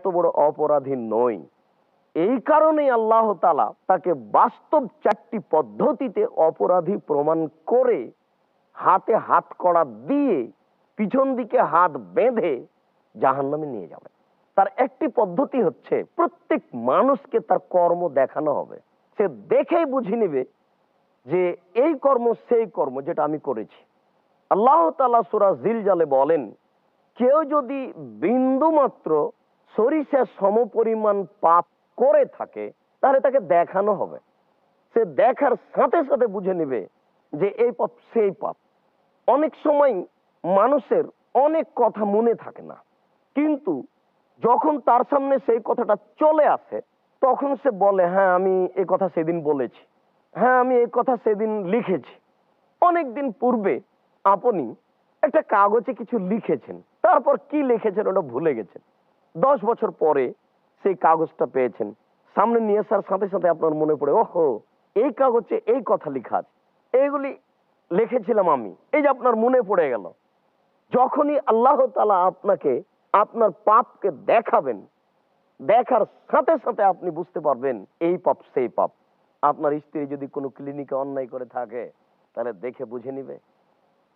এত বড় অপরাধী নই। এই কারণেই আল্লাহ তালা তাকে বাস্তব চারটি পদ্ধতিতে অপরাধী প্রমাণ করে হাতে হাত কড়া দিয়ে পিছন দিকে হাত বেঁধে জাহান্নামে নিয়ে যাবে। তার একটি পদ্ধতি হচ্ছে প্রত্যেক মানুষকে তার কর্ম দেখানো হবে। সে দেখেই বুঝে নেবে যে এই কর্ম, সেই কর্ম যেটা আমি করেছি। আল্লাহ তালা সুরা জিলজালে বলেন, কেউ যদি বিন্দু মাত্র সরিষা সমপরিমাণ পাপ করে থাকে, তাহলে তাকে দেখানো হবে। সে দেখার সাথে সাথে বুঝে নেবে যে এই পাপ সেই পাপ। অনেক সময় মানুষের অনেক কথা মনে থাকে না, কিন্তু যখন তার সামনে সেই কথাটা চলে আসে, তখন সে বলে হ্যাঁ আমি এই কথা সেদিন বলেছি। হ্যাঁ আমি এই কথা সেদিন লিখেছি। অনেক দিন পূর্বে আপনি একটা কাগজে কিছু লিখেছেন। তারপর কি লিখেছেন ওটা ভুলে গেছেন। দশ বছর পরে সেই কাগজটা পেয়েছেন। সামনে নিয়ে আসার সাথে সাথে আপনার মনে পড়ে, ওহো, এই কাগজে এই কথা লেখা আছে। এইগুলি লিখেছিলাম আমি। এই যে আপনার মনে পড়ে গেল। যখনই আল্লাহ তালা আপনাকে, আপনার পাপকে দেখাবেন, দেখার সাথে সাথে আপনি বুঝতে পারবেন, এই পাপ, সেই পাপ। আপনার স্ত্রী যদি কোনো ক্লিনিকে অন্যায় করে থাকে, তাহলে দেখে বুঝে নিবে।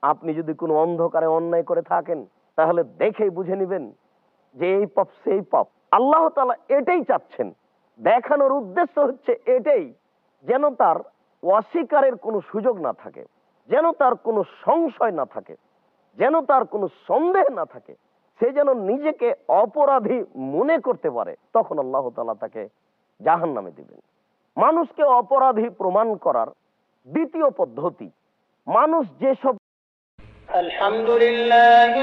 আপনি যদি কোনো অন্ধকারে অন্যায় করে থাকেন, তাহলে দেখেই বুঝে নিবেন যে এই পপ, সেই পপ। আল্লাহ তালা এটাই চাচ্ছেন। দেখানোর উদ্দেশ্য হচ্ছে এটাই, যেন তার অস্বীকারের কোনো সুযোগ না থাকে, যেন তার কোনো সংশয় না থাকে, যেন তার কোনো সন্দেহ না থাকে। সে যেন নিজেকে অপরাধী মনে করতে পারে, তখন আল্লাহ তালা তাকে জাহান নামে দিবেন। মানুষকে অপরাধী প্রমাণ করার দ্বিতীয় পদ্ধতি, মানুষ যেসব আলহামদুলিল্লাহ